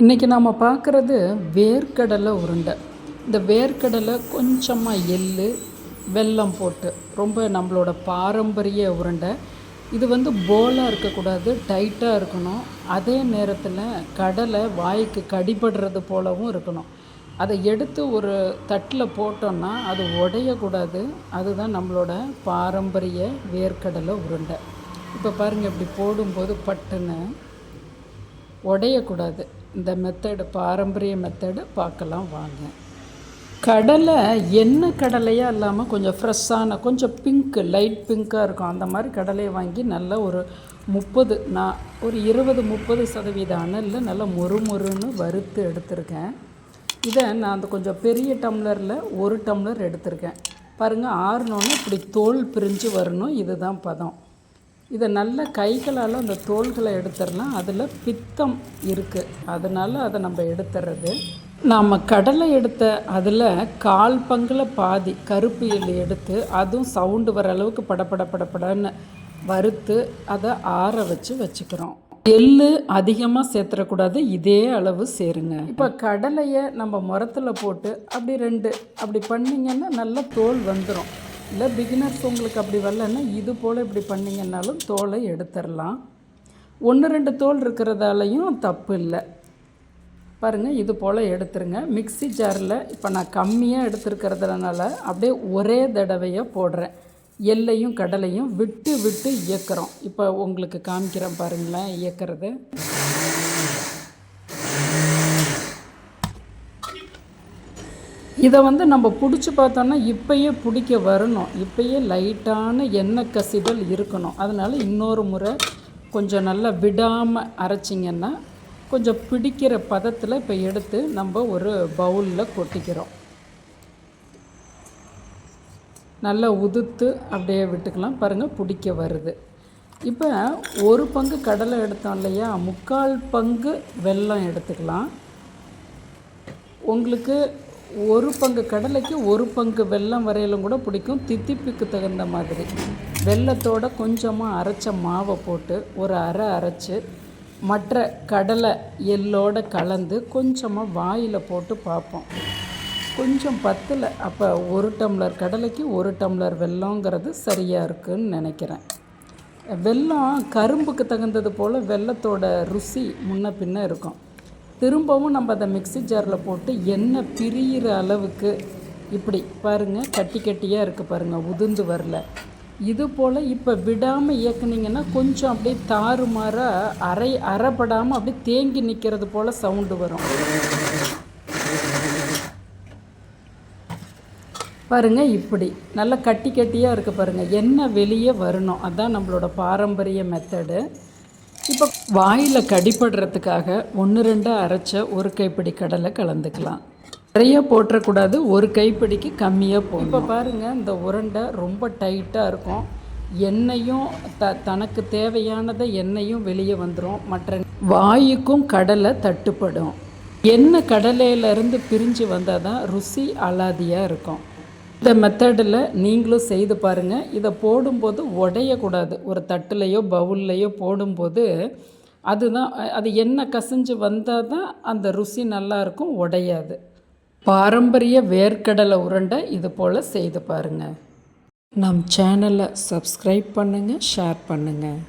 இன்றைக்கி நாம் பார்க்குறது வேர்க்கடலை உருண்டை. இந்த வேர்க்கடலை கொஞ்சமாக எள்ளு வெல்லம் போட்டு ரொம்ப நம்மளோட பாரம்பரிய உருண்டை. இது வந்து போலாக இருக்கக்கூடாது டைட்டாக இருக்கணும். அதே நேரத்தில் கடலை வாய்க்கு கடிபடுறது போலவும் இருக்கணும். அதை எடுத்து ஒரு தட்டில் போட்டோன்னா அது உடையக்கூடாது. அதுதான் நம்மளோட பாரம்பரிய வேர்க்கடலை உருண்டை. இப்போ பாருங்கள் இப்படி போடும்போது பட்டுன்னு உடையக்கூடாது. இந்த மெத்தடு பாரம்பரிய மெத்தடு பார்க்கலாம் வாங்க. கடலை எண்ணெய் கடலையாக இல்லாமல் கொஞ்சம் ஃப்ரெஷ்ஷான கொஞ்சம் பிங்க்கு லைட் பிங்க்காக இருக்கும். அந்த மாதிரி கடலையை வாங்கி நல்லா ஒரு முப்பது நான் ஒரு இருபது முப்பது சதவீத அனலில் நல்லா மொறு மொறுன்னு வறுத்து எடுத்திருக்கேன். இதை நான் அந்த கொஞ்சம் பெரிய டம்ளரில் ஒரு டம்ளர் எடுத்திருக்கேன். பாருங்கள் ஆறுனோன்னு இப்படி தோல் பிரிஞ்சு வரணும். இதுதான் பதம். இதை நல்ல கைகளால் அந்த தோள்களை எடுத்துடலாம். அதில் பித்தம் இருக்குது அதனால் அதை நம்ம எடுத்துறது. நாம் கடலை எடுத்த அதில் கால் பங்கில் பாதி கருப்பு எள்ளு எடுத்து அதுவும் சவுண்டு வர அளவுக்கு படபட படபடன்னு வறுத்து அதை ஆற வச்சு வச்சுக்கிறோம். எள்ளு அதிகமாக சேர்த்துடக்கூடாது. இதே அளவு சேருங்க. இப்போ கடலையை நம்ம முரத்தில் போட்டு அப்படி ரெண்டு அப்படி பண்ணிங்கன்னா நல்லா தோல் வந்துடும் இல்லை பிகினர்ஸ் உங்களுக்கு அப்படி வரலன்னா இது போல் இப்படி பண்ணிங்கன்னாலும் தோலை எடுத்துடலாம். ஒன்று ரெண்டு தோல் இருக்கிறதாலையும் தப்பு இல்லை. பாருங்கள் இது போல் எடுத்துருங்க. மிக்ஸி ஜாரில் இப்போ நான் கம்மியாக எடுத்துருக்கிறதுனால அப்படியே ஒரே தடவையாக போடுறேன். எல்லையும் கடலையும் விட்டு விட்டு இயக்குறோம். இப்போ உங்களுக்கு காமிக்கிறேன் பாருங்களேன் இயக்கிறது. இதை வந்து நம்ம பிடிச்சி பார்த்தோன்னா இப்பயே பிடிக்க வரணும். இப்பயே லைட்டான எண்ணெய் கசிதல் இருக்கணும். அதனால் இன்னொரு முறை கொஞ்சம் நல்லா விடாமல் அரைச்சிங்கன்னா கொஞ்சம் பிடிக்கிற பதத்தில் இப்போ எடுத்து நம்ம ஒரு பவுலில் கொட்டிக்கிறோம். நல்லா உதுத்து அப்படியே விட்டுக்கலாம். பாருங்கள் பிடிக்க வருது. இப்போ ஒரு பங்கு கடலை எடுத்தோம் இல்லையா? முக்கால் பங்கு வெல்லம் எடுத்துக்கலாம். உங்களுக்கு ஒரு பங்கு கடலைக்கு ஒரு பங்கு வெல்லம் வரையிலும் கூட பிடிக்கும். தித்திப்புக்கு தகுந்த மாதிரி. வெல்லத்தோட கொஞ்சமாக அரைச்ச மாவை போட்டு ஒரு அரை அரைச்சி மற்ற கடலை எள்ளோட கலந்து கொஞ்சமாக வாயில் போட்டு பார்ப்போம். கொஞ்சம் பத்தில் அப்போ ஒரு டம்ளர் கடலைக்கு ஒரு டம்ளர் வெல்லங்கிறது சரியாக இருக்குன்னு நினைக்கிறேன். வெல்லம் கரும்புக்கு தகுந்தது போல் வெல்லத்தோட ருசி முன்ன பின்ன இருக்கும். திரும்பவும் நம்ம அதை மிக்ஸி ஜாரில் போட்டு எண்ணெய் பிரியிற அளவுக்கு இப்படி பாருங்கள் கட்டி கட்டியாக இருக்குது பாருங்கள் உதிர்ந்து வரல. இது போல் இப்போ விடாமல் இயக்குனீங்கன்னா கொஞ்சம் அப்படியே தாறுமாறாக அரை அரைப்படாமல் அப்படியே தேங்கி நிற்கிறது போல் சவுண்டு வரும். பாருங்கள் இப்படி நல்லா கட்டி கட்டியாக இருக்குது பாருங்கள் எண்ணெய் வெளியே வரணும். அதுதான் நம்மளோட பாரம்பரிய மெத்தடு இப்போ வாயில் கடிப்படுறதுக்காக ஒன்று ரெண்டாக அரைச்ச ஒரு கைப்பிடி கடலை கலந்துக்கலாம். நிறைய போட்டுறக்கூடாது ஒரு கைப்பிடிக்கு கம்மியாக போகும் இப்போ பாருங்கள் இந்த உருண்டை ரொம்ப டைட்டாக இருக்கும். எண்ணெயும் த தனக்கு தேவையானதை எண்ணெயும் வெளியே வந்துடும் மற்ற வாயுக்கும் கடலை தட்டுப்படும். எண்ணெய் கடலையிலேருந்து பிரிஞ்சு வந்தால் தான் ருசி அலாதியாக இருக்கும். இந்த மெத்தடில் நீங்களும் செய்து பாருங்கள் இதை போடும்போது உடையக்கூடாது. ஒரு தட்டுலையோ பவுல்லையோ போடும்போது அதுதான் அது என்ன கசிஞ்சு வந்தால் தான் அந்த ருசி நல்லாயிருக்கும் உடையாது. பாரம்பரிய வேர்க்கடலை உருண்டை இது போல் செய்து பாருங்கள் நம் சேனலை சப்ஸ்கிரைப் பண்ணுங்கள் ஷேர் பண்ணுங்கள்